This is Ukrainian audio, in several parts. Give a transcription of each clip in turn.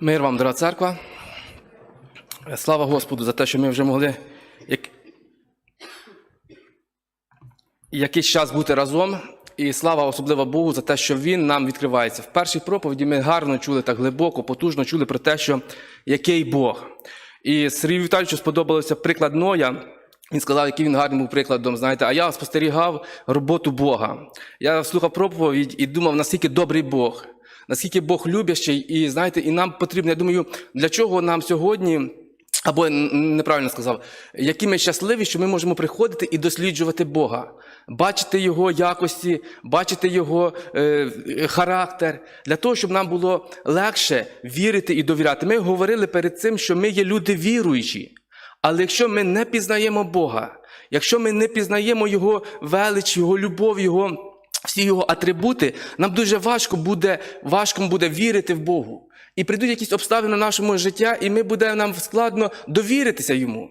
Мир вам, дорога церква. Слава Господу за те, що ми вже могли як... якийсь час бути разом. І слава особливо Богу за те, що Він нам відкривається. В першій проповіді ми гарно чули так глибоко, потужно чули про те, що який Бог. І Сергію Віталійовичу сподобався приклад Ноя. Він сказав, який він гарним був прикладом. Знаєте, а я спостерігав роботу Бога. Я слухав проповідь і думав, наскільки добрий Бог, наскільки Бог любящий. І знаєте, і нам потрібно, я думаю, для чого нам сьогодні. Або неправильно сказав, які ми щасливі, що ми можемо приходити і досліджувати Бога, бачити Його якості, бачити Його е, характер, для того, щоб нам було легше вірити і довіряти. Ми говорили перед цим, що ми є люди віруючі. Але якщо ми не пізнаємо Бога, якщо ми не пізнаємо Його велич, Його любов, Його всі його атрибути, нам дуже важко буде, важко буде вірити в Богу. І прийдуть якісь обставини в нашому життя, і ми буде нам складно довіритися йому.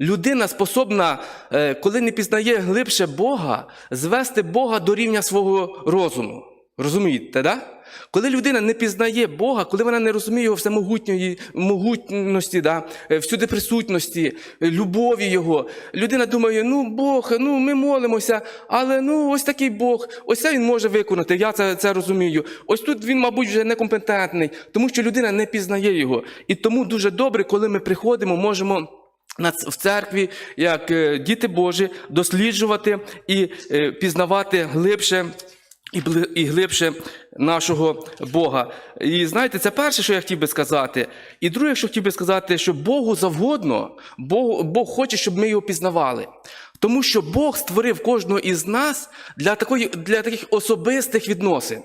Людина способна, е, коли не пізнає глибше Бога, звести Бога до рівня свого розуму. Розумієте, да? Коли людина не пізнає Бога, коли вона не розуміє його всемогутньої могутності, да? е, всюди присутності, е, любові Його, людина думає, ну Бог, ну ми молимося, але ну ось такий Бог, ось це він може виконати, я це, це розумію. Ось тут він, мабуть, вже некомпетентний, тому що людина не пізнає його. І тому дуже добре, коли ми приходимо, можемо. В церкві, як е, діти Божі, досліджувати і пізнавати глибше і глибше нашого Бога. І знаєте, це перше, що я хотів би сказати. І друге, що хотів би сказати, що Богу завгодно, Бог, Бог хоче, щоб ми його пізнавали. Тому що Бог створив кожного із нас для, такої, для таких особистих відносин.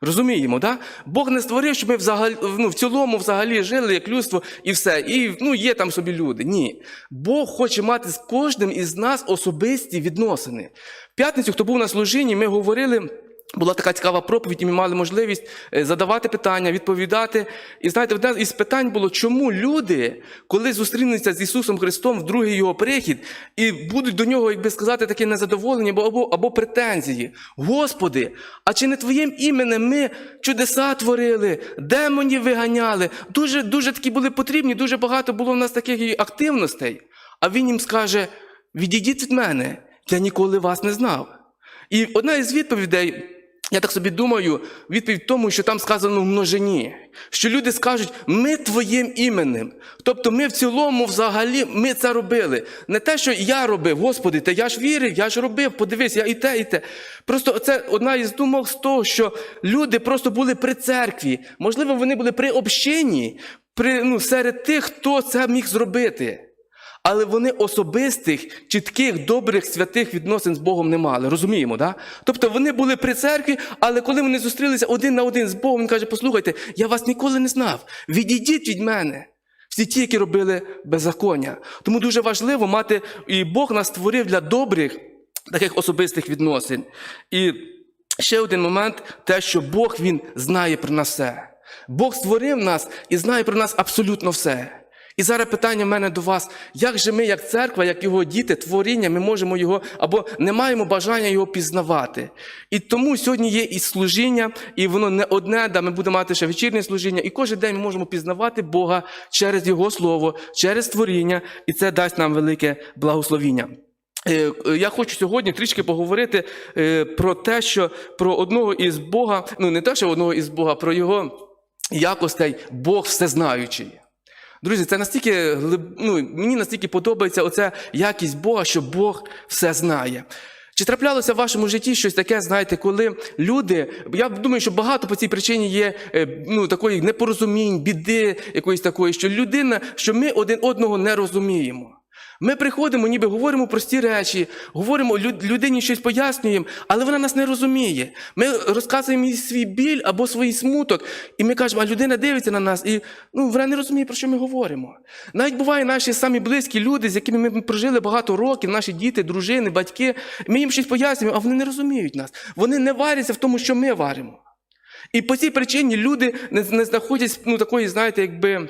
Розуміємо, да? Бог не створив, щоб ми взагалі, ну, в цілому взагалі жили як людство і все. І ну, є там собі люди. Ні. Бог хоче мати з кожним із нас особисті відносини. В п'ятницю, хто був на служінні, ми говорили. Була така цікава проповідь, і ми мали можливість е, задавати питання, відповідати. І знаєте, одне із питань було, чому люди, коли зустрінуться з Ісусом Христом в другий його прихід, і будуть до нього, як би сказати, таке незадоволення або, або, претензії. Господи, а чи не Твоїм іменем ми чудеса творили, демонів виганяли? Дуже, дуже такі були потрібні, дуже багато було в нас таких активностей. А він їм скаже: відійдіть від мене, я ніколи вас не знав. І одна із відповідей, я так собі думаю, відповідь тому, що там сказано в множині. Що люди скажуть, ми твоїм іменем. Тобто ми в цілому взагалі ми це робили. Не те, що я робив, Господи, та я ж вірив, я ж робив, подивись, я і те, і те. Просто це одна із думок з того, що люди просто були при церкві. Можливо, вони були при общині, при, ну, серед тих, хто це міг зробити. Але вони особистих, чітких, добрих, святих відносин з Богом не мали. Розуміємо, да? Тобто вони були при церкві, але коли вони зустрілися один на один з Богом, він каже: послухайте, я вас ніколи не знав. Відійдіть від мене. Всі ті, які робили беззаконня. Тому дуже важливо мати, і Бог нас створив для добрих таких особистих відносин. І ще один момент, те, що Бог Він знає про нас все. Бог створив нас і знає про нас абсолютно все. І зараз питання в мене до вас: як же ми, як церква, як його діти, творіння, ми можемо його або не маємо бажання його пізнавати. І тому сьогодні є і служіння, і воно не одне, да ми будемо мати ще вечірнє служіння, і кожен день ми можемо пізнавати Бога через Його Слово, через творіння, і це дасть нам велике благословіння. Е, е, Я хочу сьогодні трішки поговорити е, про те, що про одного із Бога, ну не те, що одного із Бога, про його якостей Бог всезнаючий. Друзі, це настільки ну, мені настільки подобається оця якість Бога, що Бог все знає. Чи траплялося в вашому житті щось таке, знаєте, коли люди, я думаю, що багато по цій причині є е, ну, такої непорозумінь, біди якоїсь такої, що людина, що ми один одного не розуміємо. Ми приходимо, ніби говоримо прості речі, говоримо людині щось пояснюємо, але вона нас не розуміє. Ми розказуємо їй свій біль або свій смуток, і ми кажемо, а людина дивиться на нас, і ну, вона не розуміє, про що ми говоримо. Навіть буває наші самі близькі люди, з якими ми прожили багато років, наші діти, дружини, батьки. Ми їм щось пояснюємо, а вони не розуміють нас. Вони не варяться в тому, що ми варимо. І по цій причині люди не, не знаходять ну, такої, знаєте, якби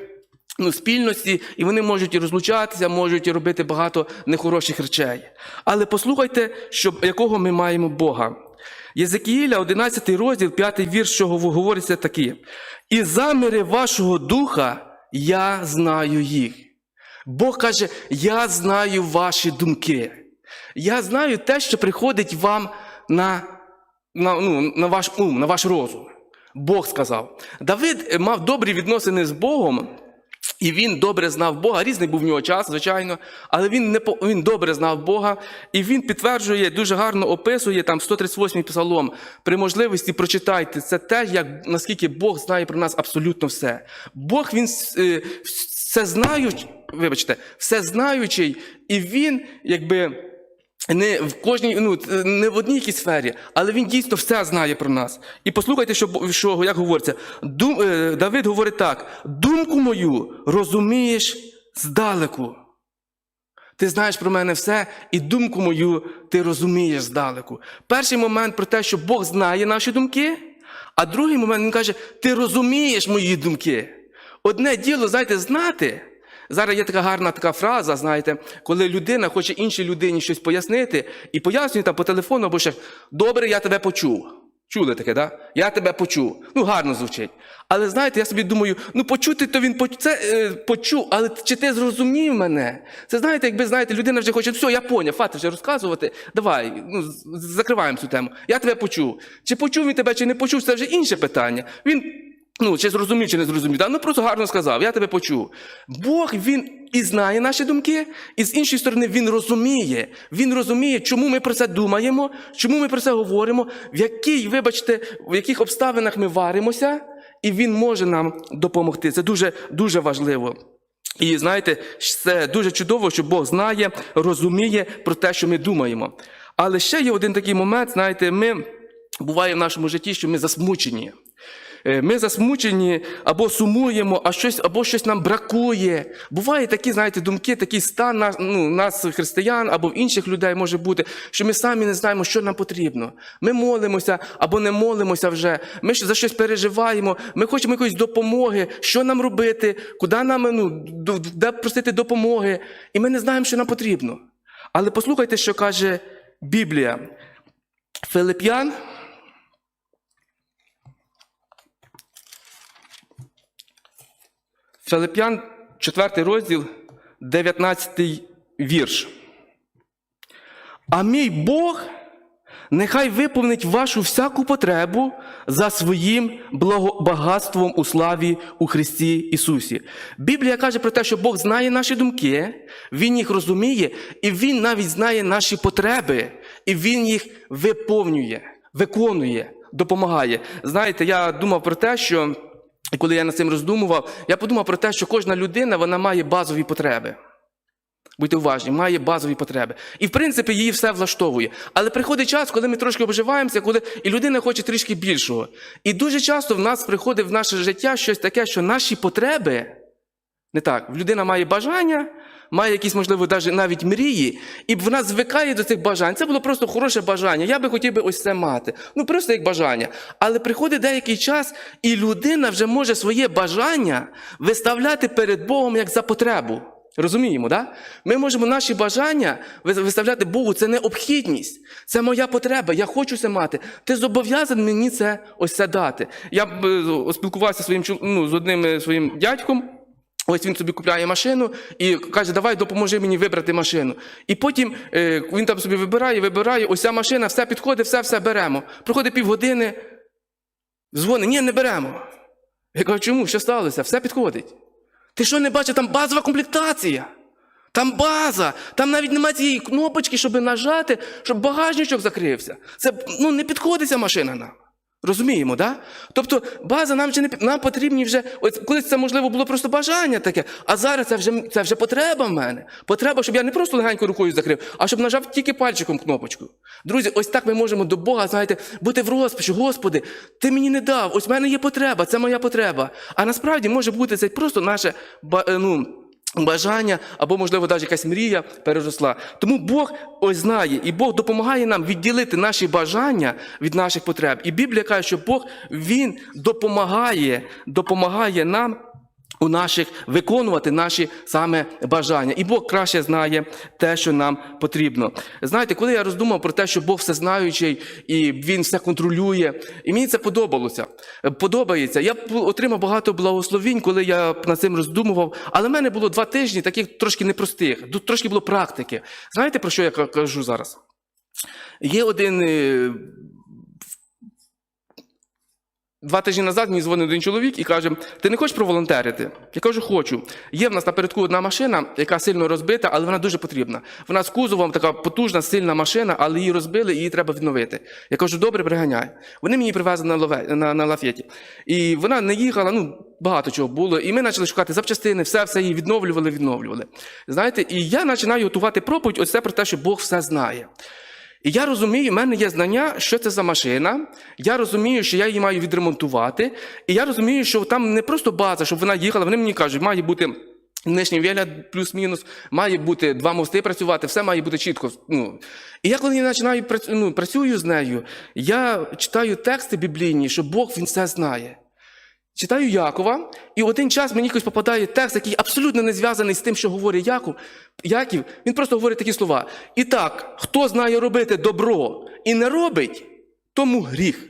ну, спільності, і вони можуть і розлучатися, можуть і робити багато нехороших речей. Але послухайте, що, якого ми маємо Бога. Єзекіїля, 11 розділ, 5 вірш, що говориться такі. І заміри вашого духа я знаю їх. Бог каже, я знаю ваші думки. Я знаю те, що приходить вам на, на, ну, на ваш ум, на ваш розум. Бог сказав. Давид е, мав добрі відносини з Богом, і він добре знав Бога. Різний був в нього час, звичайно, але він не він добре знав Бога, і він підтверджує, дуже гарно описує там 138-й псалом. При можливості прочитайте це те, як наскільки Бог знає про нас абсолютно все. Бог він е, все знаючий, вибачте, все знаючий, і він якби. Не в кожній, ну не в одній якійсь сфері, але він дійсно все знає про нас. І послухайте, що, що як говориться. Дум, е, Давид говорить так: думку мою розумієш здалеку. Ти знаєш про мене все, і думку мою ти розумієш здалеку. Перший момент про те, що Бог знає наші думки, а другий момент він каже: ти розумієш мої думки. Одне діло, знаєте, знати. Зараз є така гарна така фраза, знаєте, коли людина хоче іншій людині щось пояснити і пояснює там по телефону або ще добре, я тебе почув. Чули таке, да? Я тебе почув. Ну, гарно звучить. Але знаєте, я собі думаю, ну почути, то він поч... це, е, почув, але чи ти зрозумів мене? Це знаєте, якби знаєте, людина вже хоче, все, я поняв, фати вже розказувати. Давай, ну, закриваємо цю тему. Я тебе почув. Чи почув він тебе, чи не почув, це вже інше питання. Він Ну, чи зрозумів, чи не зрозумів. Да? Ну просто гарно сказав, я тебе почув. Бог він і знає наші думки, і з іншої сторони, він розуміє. Він розуміє, чому ми про це думаємо, чому ми про це говоримо, в якій, вибачте, в яких обставинах ми варимося, і він може нам допомогти. Це дуже, дуже важливо. І знаєте, це дуже чудово, що Бог знає, розуміє про те, що ми думаємо. Але ще є один такий момент, знаєте, ми буває в нашому житті, що ми засмучені. Е, Ми засмучені або сумуємо, а щось, або щось нам бракує. Буває такі, знаєте, думки, такий стан нас, ну, нас, християн, або в інших людей може бути, що ми самі не знаємо, що нам потрібно. Ми молимося або не молимося вже. Ми за щось переживаємо, ми хочемо якоїсь допомоги, що нам робити, куди нам ну, де просити допомоги. І ми не знаємо, що нам потрібно. Але послухайте, що каже Біблія. Филип'ян, Филип'ян, 4 розділ, 19 вірш. А мій Бог нехай виповнить вашу всяку потребу за своїм багатством у славі у Христі Ісусі. Біблія каже про те, що Бог знає наші думки, Він їх розуміє, і Він навіть знає наші потреби, і Він їх виповнює, виконує, допомагає. Знаєте, я думав про те, що і коли я над цим роздумував, я подумав про те, що кожна людина вона має базові потреби. Будьте уважні, має базові потреби. І в принципі її все влаштовує. Але приходить час, коли ми трошки обживаємося, коли і людина хоче трішки більшого. І дуже часто в нас приходить в наше життя щось таке, що наші потреби не так. Людина має бажання, має якісь, можливо, навіть, мрії, і вона звикає до цих бажань. Це було просто хороше бажання. Я би хотів би ось це мати. Ну, просто як бажання. Але приходить деякий час, і людина вже може своє бажання виставляти перед Богом як за потребу. Розуміємо, да? Ми можемо наші бажання ви- виставляти Богу, це необхідність, це моя потреба, я хочу це мати. Ти зобов'язаний мені це ось це дати. Я е, спілкувався своїм, ну, з одним е, своїм дядьком. Ось він собі купляє машину і каже, давай допоможи мені вибрати машину. І потім е, він там собі вибирає, вибирає, ось ця машина, все підходить, все, все беремо. Проходить півгодини, дзвонить, ні, не беремо. Я кажу, чому? Що сталося? Все підходить. Ти що не бачив, там базова комплектація. Там база, там навіть немає цієї кнопочки, щоб нажати, щоб багажничок закрився. Це ну, не підходить ця машина нам. Розуміємо, да? Тобто база нам вже не нам потрібні вже. Ось колись це можливо було просто бажання таке, а зараз це вже це вже потреба в мене. Потреба, щоб я не просто легенько рукою закрив, а щоб нажав тільки пальчиком кнопочку. Друзі, ось так ми можемо до Бога, знаєте, бути в розпачі. Господи, ти мені не дав, ось в мене є потреба, це моя потреба. А насправді може бути це просто наше е, ну, бажання або, можливо, навіть якась мрія переросла. Тому Бог ось знає, і Бог допомагає нам відділити наші бажання від наших потреб. І Біблія каже, що Бог Він допомагає, допомагає нам у наших виконувати наші саме бажання. І Бог краще знає те, що нам потрібно. Знаєте, коли я роздумав про те, що Бог всезнаючий і Він все контролює, і мені це подобалося. Подобається. Я отримав багато благословінь, коли я над цим роздумував. Але в мене було два тижні таких трошки непростих, трошки було практики. Знаєте, про що я кажу зараз? Є один. Два тижні назад мені дзвонив один чоловік і каже: Ти не хочеш проволонтерити? Я кажу, хочу. Є в нас напередку одна машина, яка сильно розбита, але вона дуже потрібна. Вона з кузовом така потужна, сильна машина, але її розбили і її треба відновити. Я кажу, добре, приганяй. Вони мені привезли на, лове, на, на лафеті. І вона не їхала, ну багато чого було. І ми почали шукати запчастини, все, все її відновлювали, відновлювали. Знаєте, і я починаю готувати проповідь, ось про те, що Бог все знає. І я розумію, в мене є знання, що це за машина. Я розумію, що я її маю відремонтувати. І я розумію, що там не просто база, щоб вона їхала. Вони мені кажуть, має бути нижній вигляд плюс-мінус, має бути два мости працювати, все має бути чітко. Ну. І я коли я починаю ну, працюю з нею, я читаю тексти біблійні, що Бог він все знає. Читаю Якова, і один час мені якось попадає текст, який абсолютно не зв'язаний з тим, що говорить Яков. Яків. Він просто говорить такі слова. І так, хто знає робити добро і не робить, тому гріх.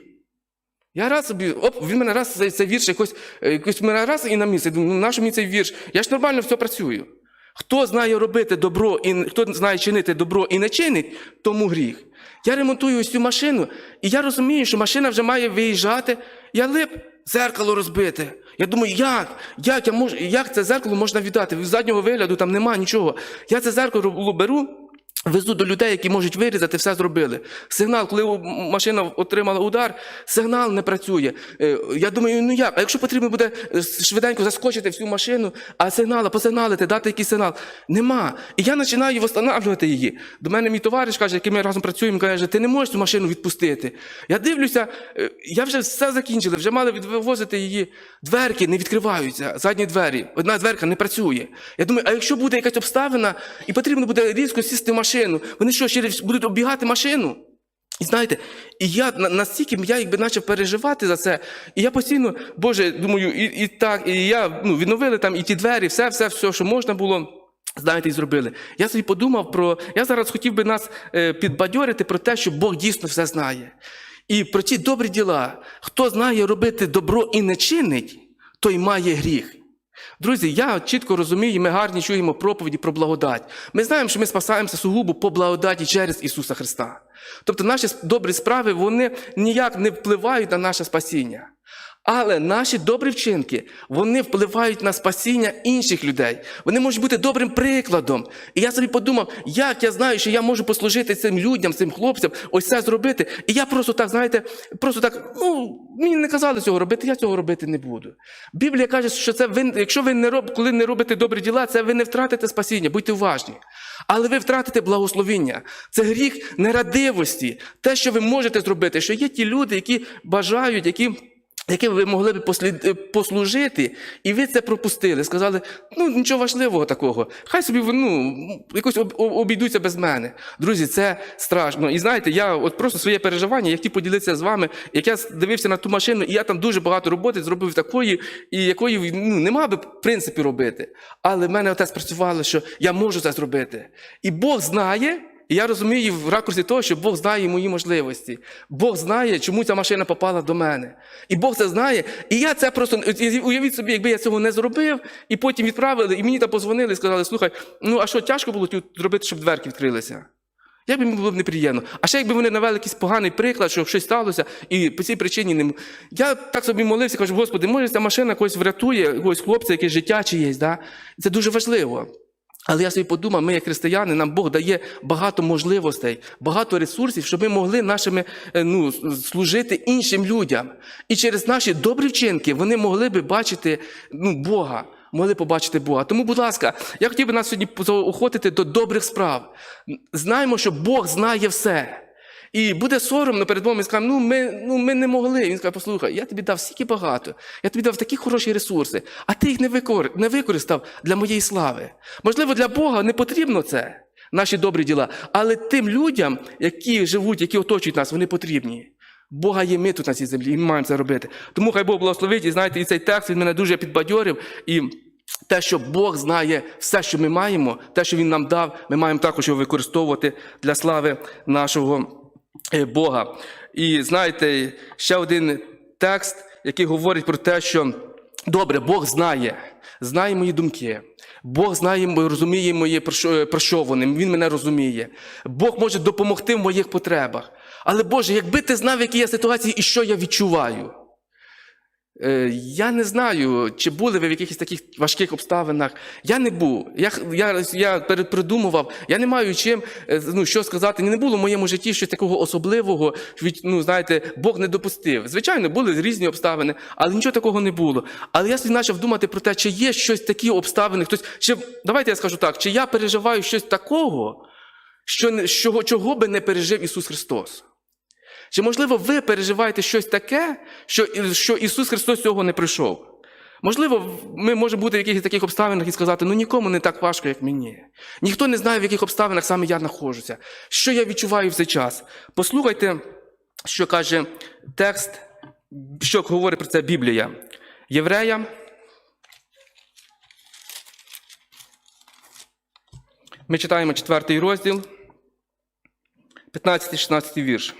Я раз собі, оп, він мене раз цей, цей вірш якось, е, якось мене раз і на місце. Думаю, ну нащо мені цей вірш? Я ж нормально все працюю. Хто знає робити добро і хто знає чинити добро і не чинить, тому гріх. Я ремонтую ось цю машину, і я розумію, що машина вже має виїжджати. Я лип, зеркало розбите. Я думаю, як? Як, я мож... як це зеркало можна віддати? З заднього вигляду там нема нічого. Я це зеркало беру, Везу до людей, які можуть вирізати, все зробили. Сигнал, коли машина отримала удар, сигнал не працює. Е, Я думаю, ну як? А якщо потрібно буде е, швиденько заскочити всю машину, а сигнала, посигналити, дати якийсь сигнал. Нема. І я починаю встановлювати її. До мене мій товариш каже, який ми разом працюємо, каже, ти не можеш цю машину відпустити. Я дивлюся, е, я вже все закінчили, вже мали відвозити її. Дверки не відкриваються, задні двері. Одна дверка не працює. Я думаю, а якщо буде якась обставина, і потрібно буде різко сісти машину, вони що, ще будуть оббігати машину? І знаєте, і я настільки я якби почав переживати за це, і я постійно, Боже, думаю, і, і так, і я ну, відновили там і ті двері, все, все, все, що можна було. Знаєте, і зробили. Я собі подумав про. Я зараз хотів би нас е, підбадьорити про те, що Бог дійсно все знає. І про ті добрі діла. Хто знає робити добро і не чинить, той має гріх. Друзі, я чітко розумію, ми гарні чуємо проповіді про благодать. Ми знаємо, що ми спасаємося сугубо по благодаті через Ісуса Христа. Тобто наші добрі справи вони ніяк не впливають на наше спасіння. Але наші добрі вчинки вони впливають на спасіння інших людей. Вони можуть бути добрим прикладом. І я собі подумав, як я знаю, що я можу послужити цим людям, цим хлопцям, ось це зробити. І я просто так, знаєте, просто так, ну, мені не казали цього робити, я цього робити не буду. Біблія каже, що це ви, якщо ви не роб, коли не робите добрі діла, це ви не втратите спасіння, будьте уважні. Але ви втратите благословіння. Це гріх нерадивості, те, що ви можете зробити, що є ті люди, які бажають, які яким ви могли б е, послужити, і ви це пропустили. Сказали, ну нічого важливого такого. Хай собі ну, якось об- об- обійдуться без мене. Друзі, це страшно. І знаєте, я от просто своє переживання, я хотів поділитися з вами, як я дивився на ту машину, і я там дуже багато роботи зробив такої, і якої ну, нема би в принципі робити. Але в мене оте спрацювало, що я можу це зробити. І Бог знає. І я розумію в ракурсі того, що Бог знає мої можливості. Бог знає, чому ця машина попала до мене. І Бог це знає. І я це просто уявіть собі, якби я цього не зробив, і потім відправили, і мені там позвонили і сказали: слухай, ну а що тяжко було тут зробити, щоб дверки відкрилися? Як би мені було б неприємно. А ще якби вони навели якийсь поганий приклад, що щось сталося, і по цій причині не Я так собі молився, кажу, Господи, може ця машина когось врятує, якогось хлопця, якесь життя чиєсь. Да? Це дуже важливо. Але я собі подумав, ми, як християни, нам Бог дає багато можливостей, багато ресурсів, щоб ми могли нашими е, ну, служити іншим людям. І через наші добрі вчинки вони могли би бачити ну, Бога, могли побачити Бога. Тому, будь ласка, я хотів би нас сьогодні заохотити до добрих справ. Знаємо, що Бог знає все. І буде соромно перед Богом і скаже, ну ми, ну ми не могли. Він скаже, послухай, я тобі дав стільки багато, я тобі дав такі хороші ресурси, а ти їх не, викор... не використав для моєї слави. Можливо, для Бога не потрібно це, наші добрі діла, але тим людям, які живуть, які оточують нас, вони потрібні. Бога є ми тут на цій землі, і ми маємо це робити. Тому хай Бог благословить, і знаєте, і цей текст він мене дуже підбадьорив. І те, що Бог знає все, що ми маємо, те, що Він нам дав, ми маємо також його використовувати для слави нашого Бога. І знаєте, ще один текст, який говорить про те, що добре, Бог знає, знає мої думки. Бог знає, розуміє моє, про що, вони, Він мене розуміє. Бог може допомогти в моїх потребах. Але Боже, якби ти знав, які я ситуації і що я відчуваю. Е, Я не знаю, чи були ви в якихось таких важких обставинах. Я не був. Я, я, я передпридумував, я не маю чим е, ну, що сказати. Не було в моєму житті щось такого особливого, ну, знаєте, Бог не допустив. Звичайно, були різні обставини, але нічого такого не було. Але я почав думати про те, чи є щось такі обставини, хтось. Чи, давайте я скажу так, чи я переживаю щось такого, що, чого, чого би не пережив Ісус Христос. Чи, можливо, ви переживаєте щось таке, що, що Ісус Христос цього не прийшов? Можливо, ми можемо бути в якихось таких обставинах і сказати, ну нікому не так важко, як мені. Ніхто не знає, в яких обставинах саме я знаходжуся. Що я відчуваю в цей час? Послухайте, що каже текст, що говорить про це Біблія. Євреям. Ми читаємо четвертий розділ, 15-16 вірш.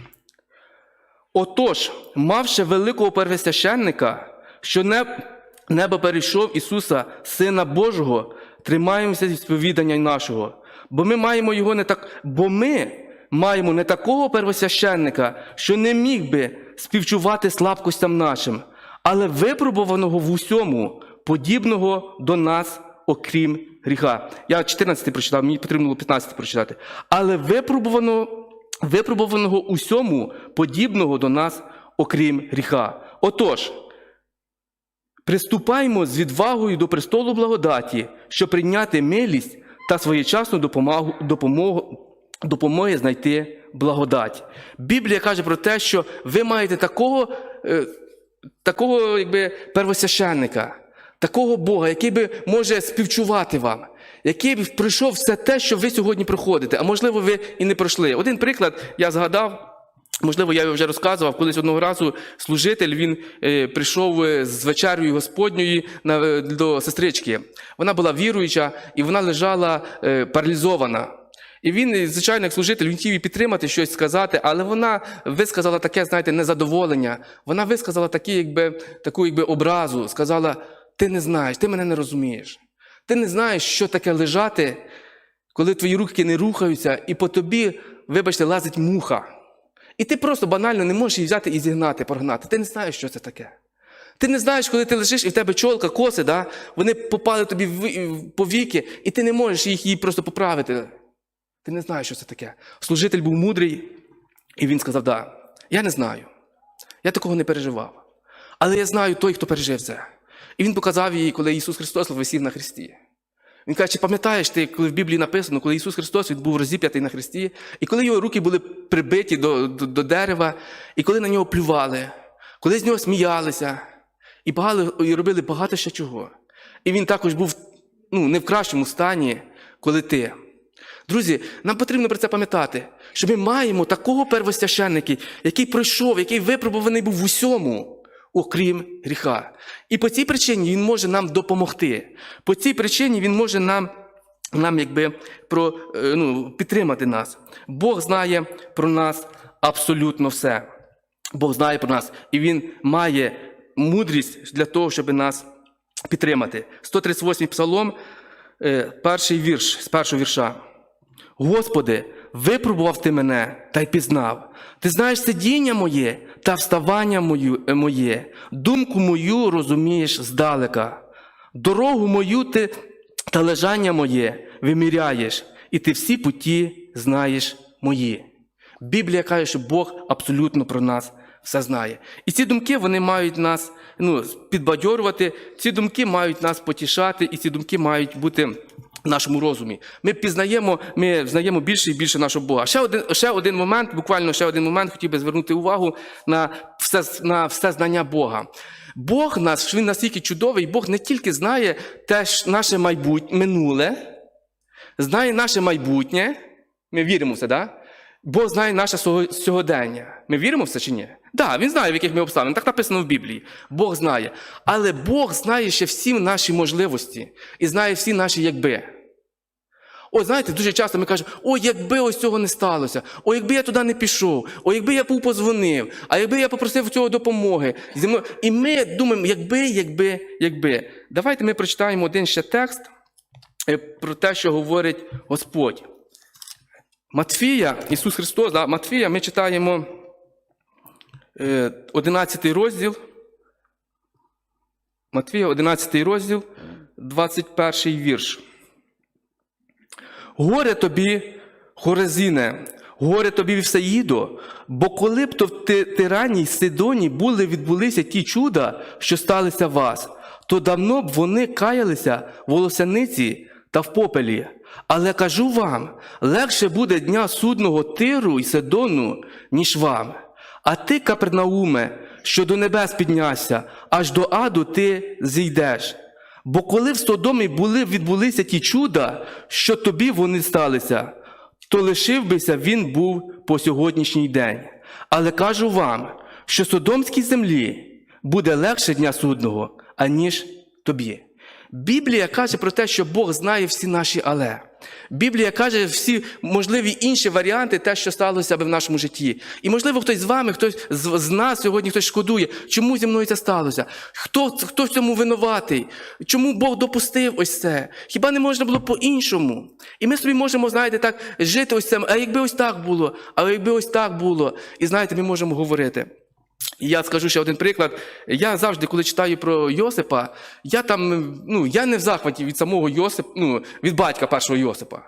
Отож, мавши великого первосвященника, що не, небо перейшов Ісуса, Сина Божого, тримаємося від сповідання нашого. Бо ми маємо його не так, бо ми маємо не такого первосвященника, що не міг би співчувати слабкостям нашим, але випробуваного в усьому, подібного до нас, окрім гріха. Я 14 прочитав, мені потрібно було 15 прочитати. Але випробуваного випробуваного усьому, подібного до нас, окрім гріха. Отож, приступаймо з відвагою до престолу благодаті, щоб прийняти милість та своєчасну допомогу, допомогу, допомоги знайти благодать. Біблія каже про те, що ви маєте такого, е, такого якби, первосвященника, такого Бога, який би може співчувати вам, який пройшов все те, що ви сьогодні проходите, а можливо, ви і не пройшли. Один приклад я згадав. Можливо, я вже розказував. Колись одного разу служитель він е, прийшов е, з вечерю Господньої е, до сестрички. Вона була віруюча і вона лежала паралізована. І він, звичайно, як служитель, він хотів їй підтримати щось сказати, але вона висказала таке, знаєте, незадоволення. Вона висказала такі, якби, таку якби, образу, сказала: ти не знаєш, ти мене не розумієш. Ти не знаєш, що таке лежати, коли твої руки не рухаються, і по тобі, вибачте, лазить муха. І ти просто банально не можеш її взяти і зігнати, прогнати. Ти не знаєш, що це таке. Ти не знаєш, коли ти лежиш і в тебе чолка, коси, да? вони попали тобі в- в- по віки, і ти не можеш їх її просто поправити. Ти не знаєш, що це таке. Служитель був мудрий, і він сказав: да, я не знаю. Я такого не переживав. Але я знаю той, хто пережив це. І він показав їй, коли Ісус Христос висів на хресті. Він каже, чи пам'ятаєш ти, коли в Біблії написано, коли Ісус Христос він був розіп'ятий на хресті, і коли його руки були прибиті до, до, до дерева, і коли на нього плювали, коли з нього сміялися, і, багато, і робили багато ще чого. І він також був ну, не в кращому стані, коли ти. Друзі, нам потрібно про це пам'ятати, що ми маємо такого первосвященника, який пройшов, який випробуваний був в усьому, окрім гріха. І по цій причині він може нам допомогти. По цій причині він може нам, нам якби, про, е, ну, підтримати нас. Бог знає про нас абсолютно все. Бог знає про нас, і Він має мудрість для того, щоб нас підтримати. 138 псалом, е, перший вірш з першого вірша. Господи, випробував ти мене та й пізнав. Ти знаєш сидіння моє та вставання е, моє, думку мою розумієш здалека. Дорогу мою ти та лежання моє виміряєш, і ти всі путі знаєш мої. Біблія каже, що Бог абсолютно про нас все знає. І ці думки вони мають нас ну, підбадьорювати, ці думки мають нас потішати, і ці думки мають бути нашому розумі. Ми пізнаємо, ми знаємо більше і більше нашого Бога. Ще один, ще один момент, буквально ще один момент, хотів би звернути увагу на все, на все знання Бога. Бог нас, він настільки чудовий, Бог не тільки знає теж наше майбутнє, минуле, знає наше майбутнє. Ми віримо в це, да? Бог знає наше сьогодення. Ми віримо в це чи ні? Да, він знає, в яких ми обставинах. Так написано в Біблії. Бог знає. Але Бог знає ще всі наші можливості і знає всі наші якби. О, знаєте, дуже часто ми кажемо, о, якби ось цього не сталося, о, якби я туди не пішов, о, якби я був позвонив, а якби я попросив цього допомоги. І ми думаємо, якби, якби, якби. Давайте ми прочитаємо один ще текст е, про те, що говорить Господь. Матфія, Ісус Христос, да, Матфія, ми читаємо е, 11 розділ. Матвія, 11 розділ, 21 вірш. Горе тобі, Хорезине, горе тобі Вівсаїдо, бо коли б то в Ти- Тиранні й Сидоні були відбулися ті чуда, що сталися вас, то давно б вони каялися в волосяниці та в попелі. Але кажу вам, легше буде дня судного Тиру й Сидону, ніж вам. А ти, Капернауме, що до небес піднявся, аж до аду ти зійдеш. Бо коли в Содомі були, відбулися ті чуда, що тобі вони сталися, то лишив бися він був по сьогоднішній день. Але кажу вам, що Содомській землі буде легше дня судного, аніж тобі. Біблія каже про те, що Бог знає всі наші але. Біблія каже всі можливі інші варіанти, те, що сталося би в нашому житті. І можливо, хтось з вами, хтось з, нас сьогодні хтось шкодує, чому зі мною це сталося? Хто, хто в цьому винуватий? Чому Бог допустив ось це? Хіба не можна було по-іншому? І ми собі можемо, знаєте, так жити ось цим, а якби ось так було, а якби ось так було. І знаєте, ми можемо говорити. І я скажу ще один приклад. Я завжди, коли читаю про Йосипа, я там, ну, я не в захваті від самого Йосипа, ну, від батька першого Йосипа.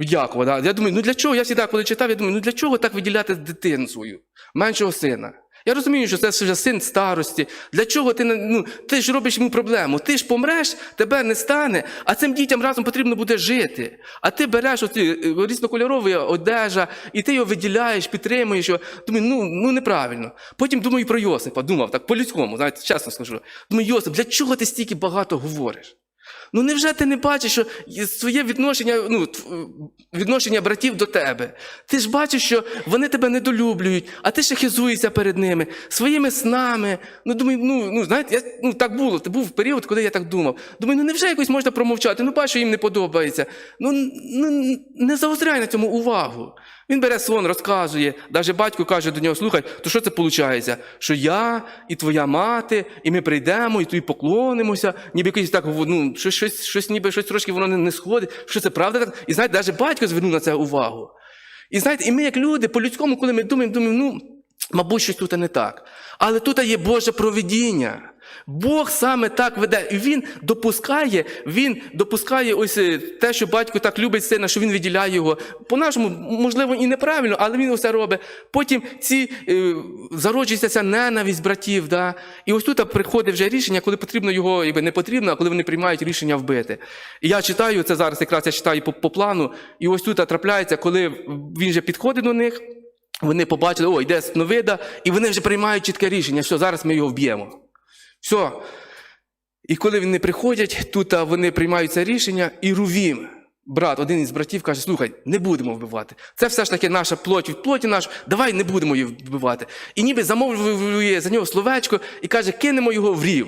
Від Якова. Да? Я думаю, ну для чого? Я завжди, коли читав, я думаю, ну для чого так виділяти дитину свою, меншого сина? Я розумію, що це вже син старості. Для чого ти ну, ти ж робиш йому проблему? Ти ж помреш, тебе не стане, а цим дітям разом потрібно буде жити. А ти береш оці е, різнокольорові одежа, і ти його виділяєш, підтримуєш його. Думаю, ну, ну неправильно. Потім думаю про Йосипа, думав так по-людському, знаєте, чесно скажу. Думаю, Йосип, для чого ти стільки багато говориш? Ну невже ти не бачиш, що своє відношення, ну, відношення братів до тебе? Ти ж бачиш, що вони тебе недолюблюють, а ти ще хизуєшся перед ними, своїми снами. Ну, думаю, ну, ну знаєте, я, ну, так було. Це був період, коли я так думав. Думаю, ну невже якось можна промовчати? Ну, бачу, їм не подобається. Ну, ну не заостряй на цьому увагу. Він бере сон, розказує. Навіть батько каже до нього: слухай, то що це виходить? Що я і твоя мати, і ми прийдемо, і тобі поклонимося, ніби якось так, ну, щось, щось, щось ніби щось трошки воно не, не сходить. Що це правда так? І знаєте, навіть батько звернув на це увагу. І знаєте, і ми, як люди, по-людському, коли ми думаємо, думаємо, ну, мабуть, щось тут не так. Але тут є Боже провидіння. Бог саме так веде. І він допускає, він допускає ось е, те, що батько так любить сина, що він виділяє його. По-нашому, можливо, і неправильно, але він усе робить. Потім ці е, зароджується ця ненависть братів. Да? І ось тут приходить вже рішення, коли потрібно його, якби не потрібно, а коли вони приймають рішення вбити. І я читаю це зараз, якраз я читаю по, по плану, і ось тут трапляється, коли він вже підходить до них. Вони побачили, о, йде сновида, і вони вже приймають чітке рішення, що зараз ми його вб'ємо. Все. І коли вони приходять, тут вони приймають це рішення, і Рувім, брат, один із братів, каже: слухай, не будемо вбивати. Це все ж таки наша плоть від плоті наша, давай не будемо її вбивати. І ніби замовлює за нього словечко і каже, кинемо його в рів.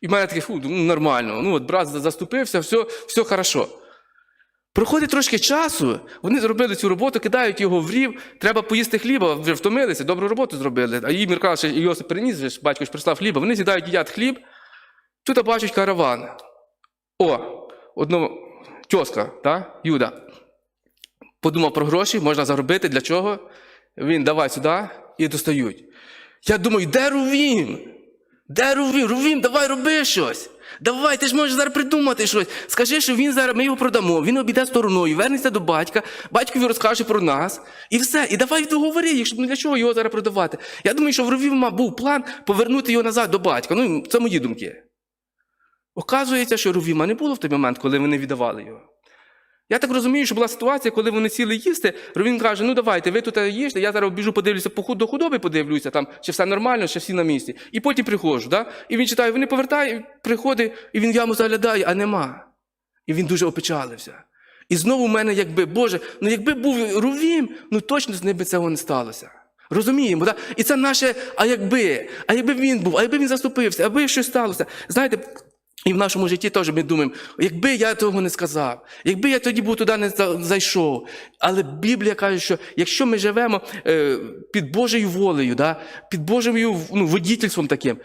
І в мене таке, фу, ну нормально. Ну от брат заступився, все, все хорошо. Проходить трошки часу, вони зробили цю роботу, кидають його в рів, треба поїсти хліба, вже втомилися, добру роботу зробили. А їм каже, що Йосип приніс, батько ж прислав хліба, вони з'їдають їдять хліб, тут бачать караван. О, одного тьоска, та, Юда. Подумав про гроші, можна заробити, для чого? Він давай сюди і достають. Я думаю, де Рувім? Де Рувім? Рувім, давай роби щось. Давай, ти ж можеш зараз придумати щось. Скажи, що він зараз ми його продамо, він обійде стороною, вернеться до батька, батькові розкаже про нас, і все. І давай договори щоб ну для чого його зараз продавати. Я думаю, що в Рувіма був план повернути його назад до батька. Ну, це мої думки. Оказується, що Рувіма не було в той момент, коли вони віддавали його. Я так розумію, що була ситуація, коли вони сіли їсти, Ровін каже: ну давайте, ви тут їжте, я зараз біжу, подивлюся по до худоби, подивлюся, там, чи все нормально, чи всі на місці. І потім приходжу. Да? І він читає, вони повертають, приходить, і він яму заглядає, а нема. І він дуже опечалився. І знову в мене, якби, Боже, ну якби був Рувім, ну точно з ним би цього не сталося. Розуміємо, да? І це наше, а якби, а якби він був, а якби він заступився, аби щось сталося. Знаєте, і в нашому житті теж ми думаємо, якби я того не сказав, якби я тоді був туди не зайшов. Але Біблія каже, що якщо ми живемо е, під Божою волею, під Божою ну, водітельством таким,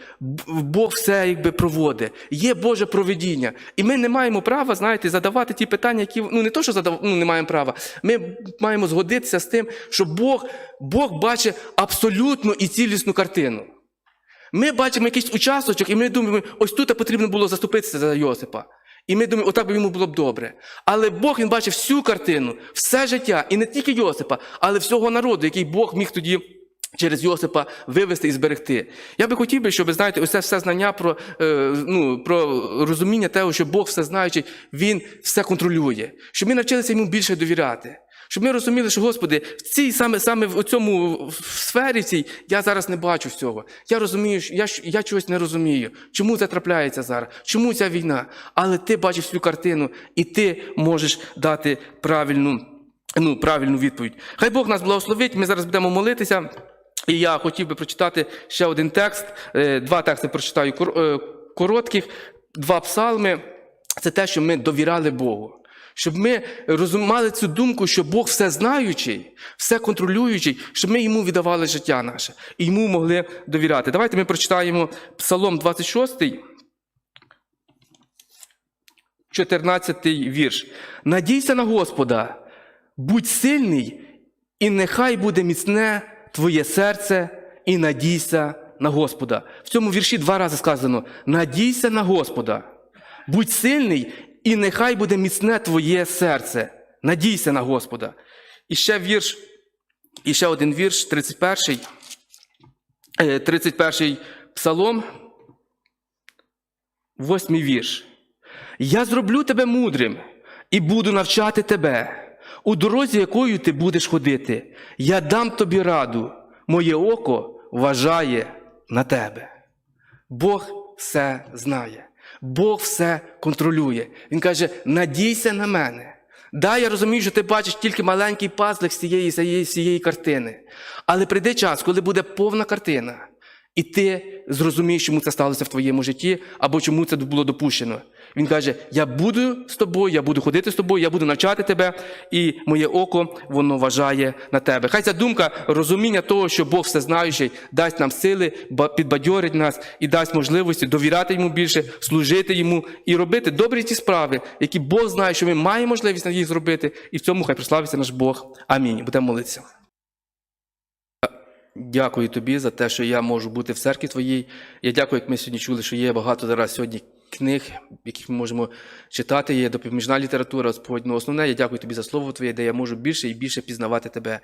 Бог все якби проводить. Є Боже проведіння. І ми не маємо права, знаєте, задавати ті питання, які ну не то, що задав, ну, не маємо права. Ми маємо згодитися з тим, що Бог, Бог бачить абсолютну і цілісну картину. Ми бачимо якийсь участочок, і ми думаємо, ось тут потрібно було заступитися за Йосипа. І ми думаємо, отак би йому було б добре. Але Бог він бачив всю картину, все життя, і не тільки Йосипа, але всього народу, який Бог міг тоді через Йосипа вивести і зберегти. Я би хотів би, щоб, знаєте, ось це все знання про, е, ну, про розуміння того, що Бог все знаючий, Він все контролює, щоб ми навчилися йому більше довіряти. Щоб ми розуміли, що Господи, в цій саме саме в цьому в сфері цій я зараз не бачу всього. Я розумію, я, я чогось не розумію. Чому це трапляється зараз? Чому ця війна? Але ти бачиш всю картину, і ти можеш дати правильну, ну, правильну відповідь. Хай Бог нас благословить. Ми зараз будемо молитися. І я хотів би прочитати ще один текст. Е, Два тексти прочитаю е, коротких, два псалми. Це те, що ми довіряли Богу. Щоб ми розуміли цю думку, що Бог все знаючий, все контролюючий, щоб ми йому віддавали життя наше і йому могли довіряти. Давайте ми прочитаємо Псалом 26, 14 вірш. Надійся на Господа, будь сильний, і нехай буде міцне твоє серце, і надійся на Господа. В цьому вірші два рази сказано: надійся на Господа, будь сильний, і нехай буде міцне твоє серце. Надійся на Господа. І ще вірш, і ще один вірш, 31, е, 31 псалом, восьмий вірш. Я зроблю тебе мудрим і буду навчати тебе. У дорозі, якою ти будеш ходити, я дам тобі раду, моє око вважає на тебе. Бог все знає, Бог все контролює. Він каже: надійся на мене. Да, я розумію, що ти бачиш тільки маленький пазлик з цієї, цієї, цієї картини. Але прийде час, коли буде повна картина, і ти зрозумієш, чому це сталося в твоєму житті, або чому це було допущено. Він каже: Я буду з тобою, я буду ходити з тобою, я буду навчати тебе, і моє око воно вважає на тебе. Хай ця думка, розуміння того, що Бог всезнаючий, дасть нам сили, підбадьорить нас і дасть можливості довіряти йому більше, служити йому і робити добрі ті справи, які Бог знає, що ми маємо можливість їх зробити, і в цьому хай прославиться наш Бог. Амінь. Будемо молитися. Дякую тобі за те, що я можу бути в церкві твоїй. Я дякую, як ми сьогодні чули, що є багато зараз сьогодні книг, яких ми можемо читати. Є допоміжна література, Господь. Ну, основне, я дякую тобі за слово Твоє, де я можу більше і більше пізнавати тебе.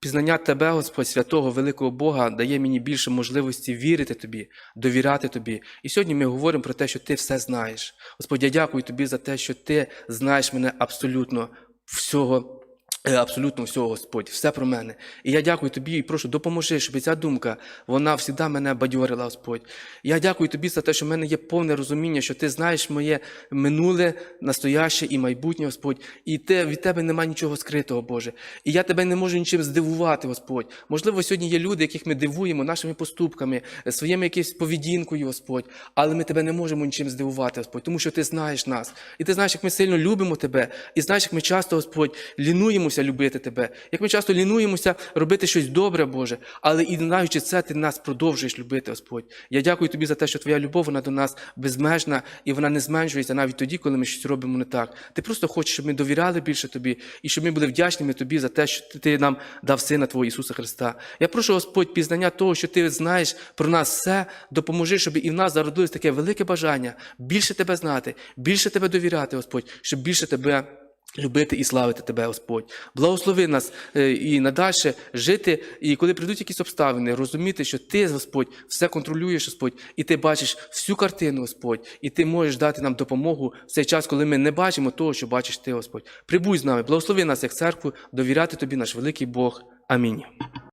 Пізнання тебе, Господь, святого, великого Бога, дає мені більше можливості вірити тобі, довіряти тобі. І сьогодні ми говоримо про те, що ти все знаєш. Господь, я дякую тобі за те, що ти знаєш мене абсолютно всього. Е, Абсолютно всього, Господь, все про мене. І я дякую тобі і прошу, допоможи, щоб ця думка, вона завжди мене бадьорила, Господь. Я дякую тобі за те, що в мене є повне розуміння, що ти знаєш моє минуле, настояще і майбутнє, Господь. І те, від тебе немає нічого скритого, Боже. І я тебе не можу нічим здивувати, Господь. Можливо, сьогодні є люди, яких ми дивуємо нашими поступками, своїми якоюсь поведінкою, Господь. Але ми тебе не можемо нічим здивувати, Господь, тому що ти знаєш нас. І ти знаєш, як ми сильно любимо тебе, і знаєш, як ми часто, Господь, лінуємося любити тебе, як ми часто лінуємося робити щось добре, Боже, але і знаючи це, ти нас продовжуєш любити, Господь. Я дякую тобі за те, що твоя любов вона до нас безмежна і вона не зменшується навіть тоді, коли ми щось робимо не так. Ти просто хочеш, щоб ми довіряли більше тобі і щоб ми були вдячними тобі за те, що ти нам дав сина Твого Ісуса Христа. Я прошу, Господь, пізнання того, що ти знаєш про нас все, допоможи, щоб і в нас зародилось таке велике бажання більше тебе знати, більше тебе довіряти, Господь, щоб більше тебе. Любити і славити тебе, Господь. Благослови нас е, і надальше жити, і коли прийдуть якісь обставини, розуміти, що ти, Господь, все контролюєш, Господь, і ти бачиш всю картину, Господь, і ти можеш дати нам допомогу в цей час, коли ми не бачимо того, що бачиш ти, Господь. Прибудь з нами, благослови нас як церкву, довіряти тобі, наш великий Бог. Амінь.